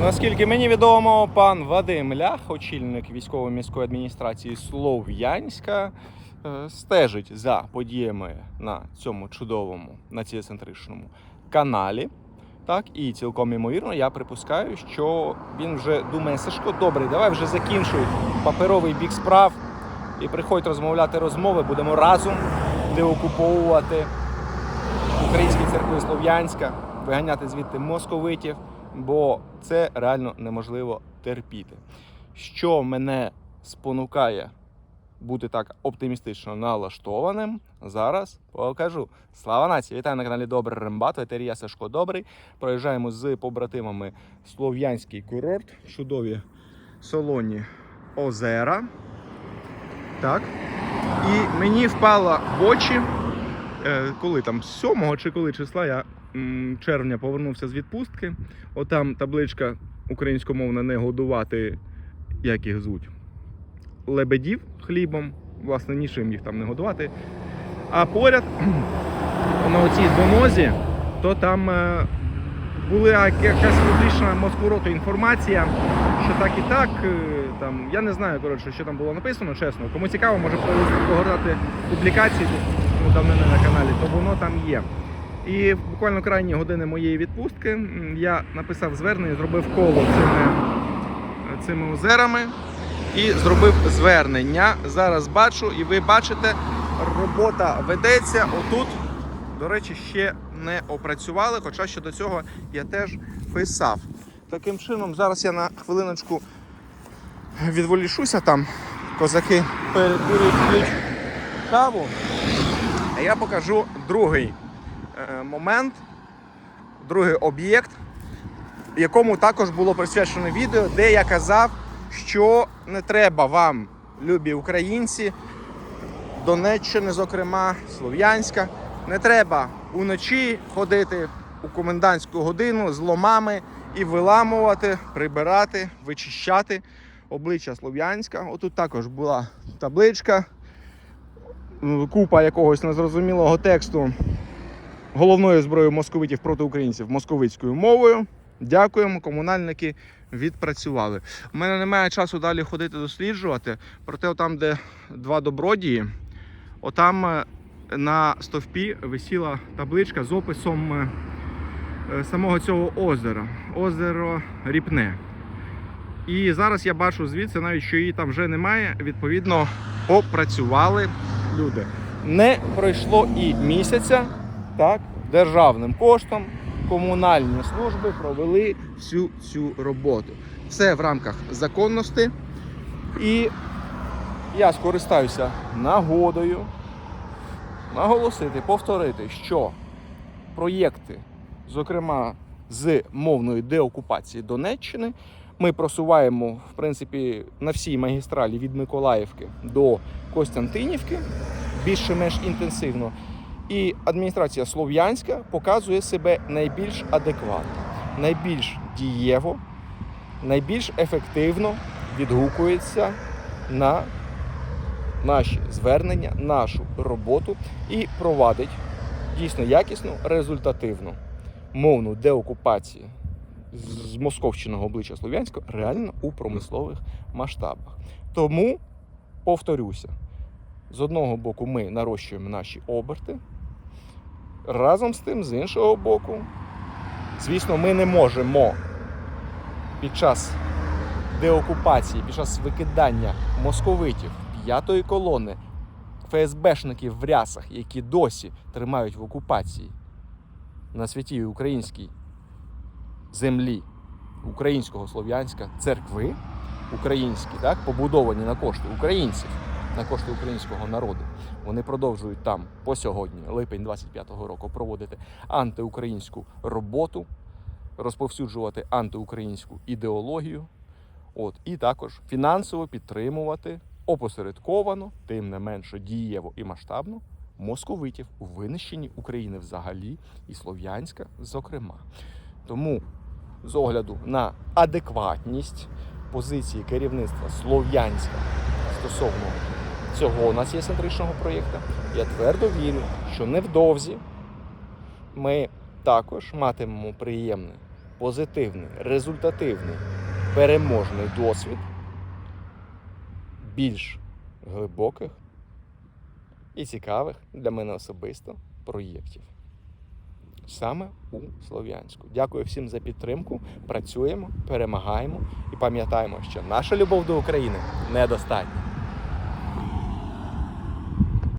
Наскільки мені відомо, пан Вадим Лях, очільник військової міської адміністрації Слов'янська, е, стежить за подіями на цьому чудовому націоцентричному каналі. Так, і цілком імовірно, я припускаю, що він вже думає, Сашко, добре, давай вже закінчуй паперовий бік справ і приходь розмовляти розмови, будемо разом деокуповувати українські церкви Слов'янська, виганяти звідти московитів, бо це реально неможливо терпіти. Що мене спонукає бути так оптимістично налаштованим, зараз покажу. Слава нації! Вітаю на каналі Добрий Рембат, ветерія Сашко Добрий. Проїжджаємо з побратимами Слов'янський курорт, чудові солоні озера. Так. І мені впало в очі е, коли там 7 чи коли числа я червня повернувся з відпустки. Отам табличка українськомовна не годувати, як їх звуть, лебедів хлібом. Власне, нічим їх там не годувати. А поряд на оцій донозі, то там е, була як- якась публічна москвороту інформація, що так і так. е, Там, я не знаю, коротше, що там було написано, чесно. Кому цікаво, може погортати публікації ну, давно не на каналі, то воно там є. І буквально крайні години моєї відпустки я написав звернення, зробив коло цими, цими озерами і зробив звернення. Зараз бачу, і ви бачите, робота ведеться отут. До речі, ще не опрацювали, хоча ще до цього я теж писав. Таким чином, зараз я на хвилиночку відволішуся там. Козаки перекурюють каву. А я покажу другий момент, другий об'єкт, якому також було присвячено відео, де я казав, що не треба вам, любі українці, Донеччини, зокрема, Слов'янська, не треба уночі ходити у комендантську годину з ломами і виламувати, прибирати, вичищати. Обличчя Слов'янська. Отут також була табличка, купа якогось незрозумілого тексту головною зброєю московитів проти українців московицькою мовою. Дякуємо, комунальники відпрацювали. У мене немає часу далі ходити досліджувати. Проте, там, де два добродії, отам е, на стовпі висіла табличка з описом е, е, самого цього озера. Озеро Ріпне. І зараз я бачу звідси, навіть що її там вже немає. Відповідно, попрацювали люди. Не пройшло і місяця, так, державним коштом комунальні служби провели всю цю роботу. Все в рамках законності. І я скористаюся нагодою наголосити, повторити, що проєкти, зокрема з мовної деокупації Донеччини, ми просуваємо в принципі на всій магістралі від Миколаївки до Костянтинівки більш-менш інтенсивно. І адміністрація Слов'янська показує себе найбільш адекватно, найбільш дієво, найбільш ефективно відгукується на наші звернення, нашу роботу і провадить дійсно якісну, результативну мовну деокупацію з московщиного обличчя Слов'янського реально у промислових масштабах. Тому повторюся, з одного боку, ми нарощуємо наші оберти. Разом з тим, з іншого боку, звісно, ми не можемо під час деокупації, під час викидання московитів п'ятої колони, ФСБшників в рясах, які досі тримають в окупації на святій українській землі українського слов'янська церкви, українські, так, побудовані на кошти українців, на кошти українського народу. Вони продовжують там по сьогодні, липень 25-го року, проводити антиукраїнську роботу, розповсюджувати антиукраїнську ідеологію. От, і також фінансово підтримувати опосередковано, тим не менше дієво і масштабно, московитів у винищенні України взагалі і Слов'янська, зокрема. Тому з огляду на адекватність позиції керівництва Слов'янська стосовно цього націоцентричного проєкту, я твердо вірю, що невдовзі ми також матимемо приємне позитивний, результативний, переможний досвід більш глибоких і цікавих для мене особисто проєктів. Саме у Слов'янську. Дякую всім за підтримку. Працюємо, перемагаємо і пам'ятаємо, що наша любов до України недостатня.